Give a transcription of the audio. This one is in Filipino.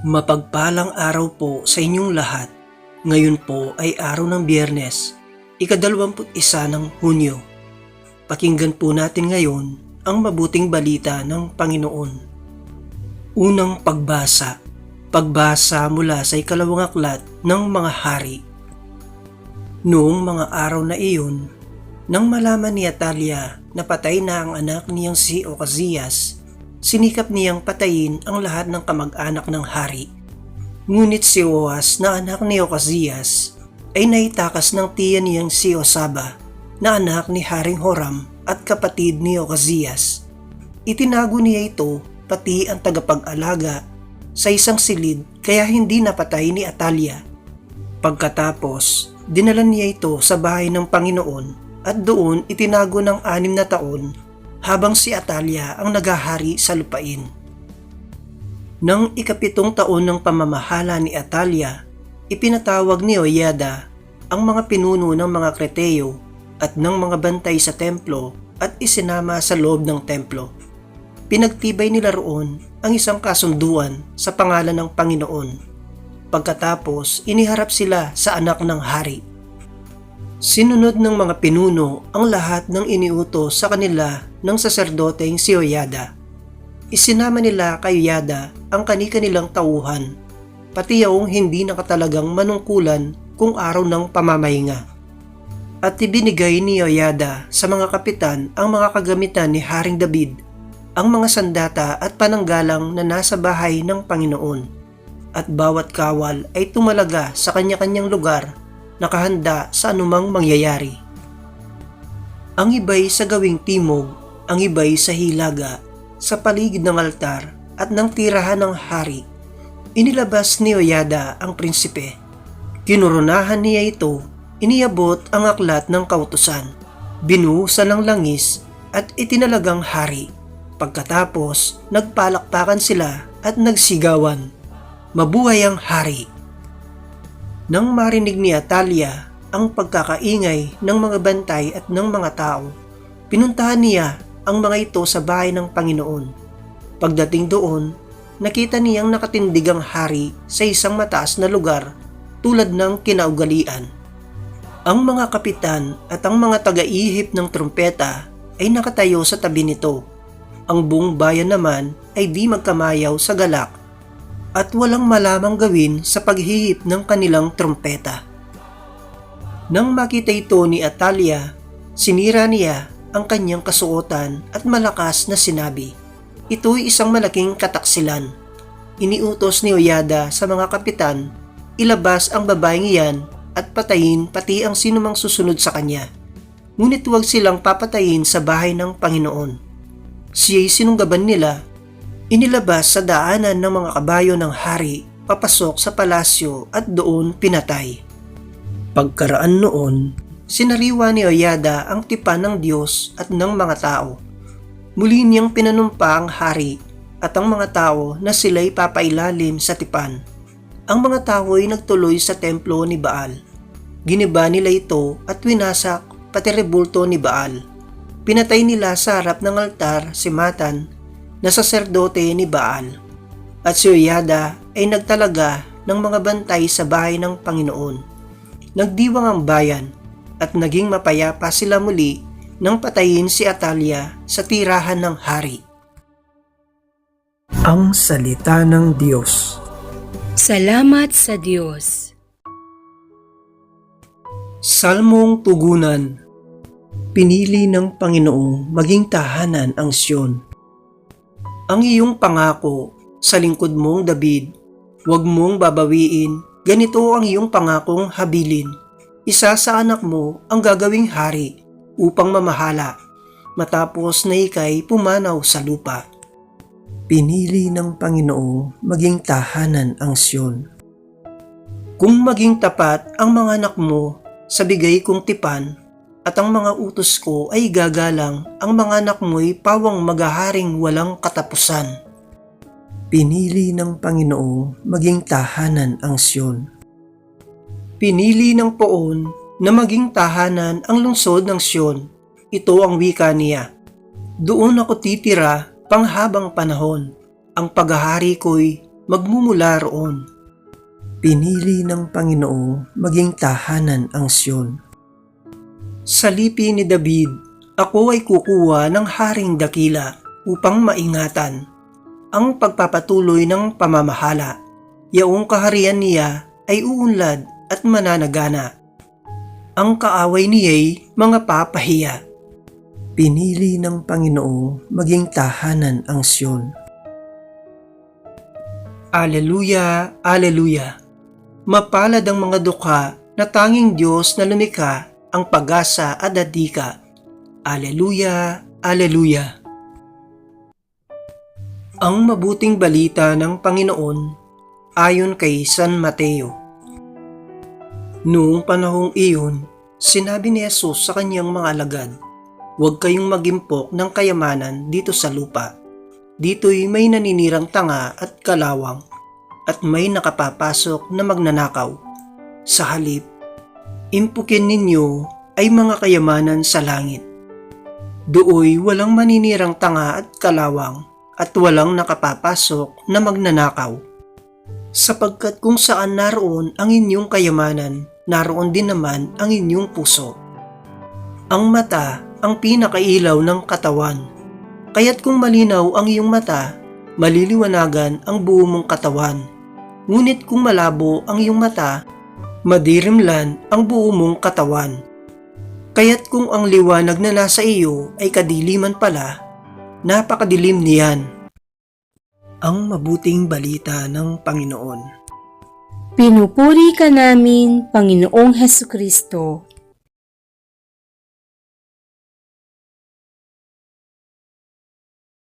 Mapagpalang araw po sa inyong lahat. Ngayon po ay araw ng biyernes, ikadalawamput isa ng Hunyo. Pakinggan po natin ngayon ang mabuting balita ng Panginoon. Unang pagbasa, pagbasa mula sa ikalawang aklat ng mga hari. Noong mga araw na iyon, nang malaman ni Atalia na patay na ang anak niyang si Ocasias, sinikap niyang patayin ang lahat ng kamag-anak ng hari. Ngunit si Oas na anak ni Ocasias ay naitakas ng tiya niyang si Osaba na anak ni Haring Horam at kapatid ni Ocasias. Itinago niya ito pati ang tagapag-alaga sa isang silid kaya hindi napatay ni Atalia. Pagkatapos, dinala niya ito sa bahay ng Panginoon at doon itinago ng anim na taon habang si Atalia ang nagahari sa lupain. Nang ikapitong taon ng pamamahala ni Atalia, ipinatawag ni Oyada ang mga pinuno ng mga Kreteo at ng mga bantay sa templo at isinama sa loob ng templo. Pinagtibay nila roon ang isang kasunduan sa pangalan ng Panginoon. Pagkatapos, iniharap sila sa anak ng hari. Sinunod ng mga pinuno ang lahat ng iniutos sa kanila ng saserdoteng si Oyada. Isinama nila kay Oyada ang kani-kanilang tauhan, pati yaong hindi nakatalagang manungkulan kung araw ng pamamahinga. At ibinigay ni Oyada sa mga kapitan ang mga kagamitan ni Haring David, ang mga sandata at pananggalang na nasa bahay ng Panginoon. At bawat kawal ay tumalaga sa kanya-kanyang lugar nakahanda sa anumang mangyayari. Ang iba'y sa gawing timog, ang iba'y sa hilaga, sa paligid ng altar at ng tirahan ng hari. Inilabas ni Oyada ang prinsipe. Kinurunahan niya ito, iniabot ang aklat ng kautusan, binuhusan ng langis at itinalagang hari. Pagkatapos, nagpalakpakan sila at nagsigawan. Mabuhay ang hari! Nang marinig ni Atalia ang pagkakaingay ng mga bantay at ng mga tao, pinuntahan niya ang mga ito sa bahay ng Panginoon. Pagdating doon, nakita niyang nakatindig ang hari sa isang mataas na lugar tulad ng kinaugalian. Ang mga kapitan at ang mga taga-ihip ng trumpeta ay nakatayo sa tabi nito. Ang buong bayan naman ay di magkamayaw sa galak at walang malamang gawin sa paghihip ng kanilang trompeta. Nang makita ito ni Atalia, sinira niya ang kanyang kasuotan at malakas na sinabi, Ito'y isang malaking kataksilan. Iniutos ni Oyada sa mga kapitan, ilabas ang babaeng iyan at patayin pati ang sinumang susunod sa kanya. Ngunit huwag silang papatayin sa bahay ng Panginoon. Siya'y sinunggaban nila Inilabas sa daanan ng mga kabayo ng hari papasok sa palasyo at doon pinatay. Pagkaraan noon, sinariwa ni Oyada ang tipan ng Diyos at ng mga tao. Muli niyang pinanumpa ang hari at ang mga tao na sila'y papailalim sa tipan. Ang mga tao ay nagtuloy sa templo ni Baal. Giniba nila ito at winasak pati rebulto ni Baal. Pinatay nila sa harap ng altar si Matan na saserdote ni Baal. At si Oyada ay nagtalaga ng mga bantay sa bahay ng Panginoon. Nagdiwang ang bayan at naging mapayapa sila muli nang patayin si Atalia sa tirahan ng hari. Ang Salita ng Diyos Salamat sa Diyos. Salmong Tugunan Pinili ng Panginoong maging tahanan ang Siyon ang iyong pangako sa lingkod mong David. Huwag mong babawiin, ganito ang iyong pangakong habilin. Isa sa anak mo ang gagawing hari upang mamahala, matapos na ikay pumanaw sa lupa. Pinili ng Panginoong maging tahanan ang Siyon. Kung maging tapat ang mga anak mo sa bigay kong tipan, at ang mga utos ko ay gagalang, ang mga anak mo'y pawang magaharing walang katapusan. Pinili ng Panginoong maging tahanan ang Siyon. Pinili ng poon na maging tahanan ang lungsod ng Siyon. Ito ang wika niya. Doon ako titira panghabang panahon. Ang paghahari ko'y magmumula roon. Pinili ng Panginoong maging tahanan ang Siyon. Sa lipi ni David, ako ay kukuha ng haring dakila upang maingatan ang pagpapatuloy ng pamamahala. Yaong kaharian niya ay uunlad at mananagana. Ang kaaway niya'y mga papahiya. Pinili ng Panginoong maging tahanan ang Siyon. Aleluya, Aleluya. Mapalad ang mga dukha na tanging Diyos na lumikha ang pag-asa at adika. Aleluya, Aleluya. Ang mabuting balita ng Panginoon ayon kay San Mateo. Noong panahong iyon, sinabi ni Jesus sa kanyang mga alagad, Huwag kayong magimpok ng kayamanan dito sa lupa. Dito'y may naninirang tanga at kalawang at may nakapapasok na magnanakaw. Sa halip, impukin ninyo ay mga kayamanan sa langit. Dooy walang maninirang tanga at kalawang at walang nakapapasok na magnanakaw. Sapagkat kung saan naroon ang inyong kayamanan, naroon din naman ang inyong puso. Ang mata ang pinakailaw ng katawan. Kaya't kung malinaw ang iyong mata, maliliwanagan ang buo mong katawan. Ngunit kung malabo ang iyong mata, madirimlan ang buo mong katawan. Kaya't kung ang liwanag na nasa iyo ay kadiliman pala, napakadilim niyan. Ang mabuting balita ng Panginoon. Pinupuri ka namin, Panginoong Heso Kristo.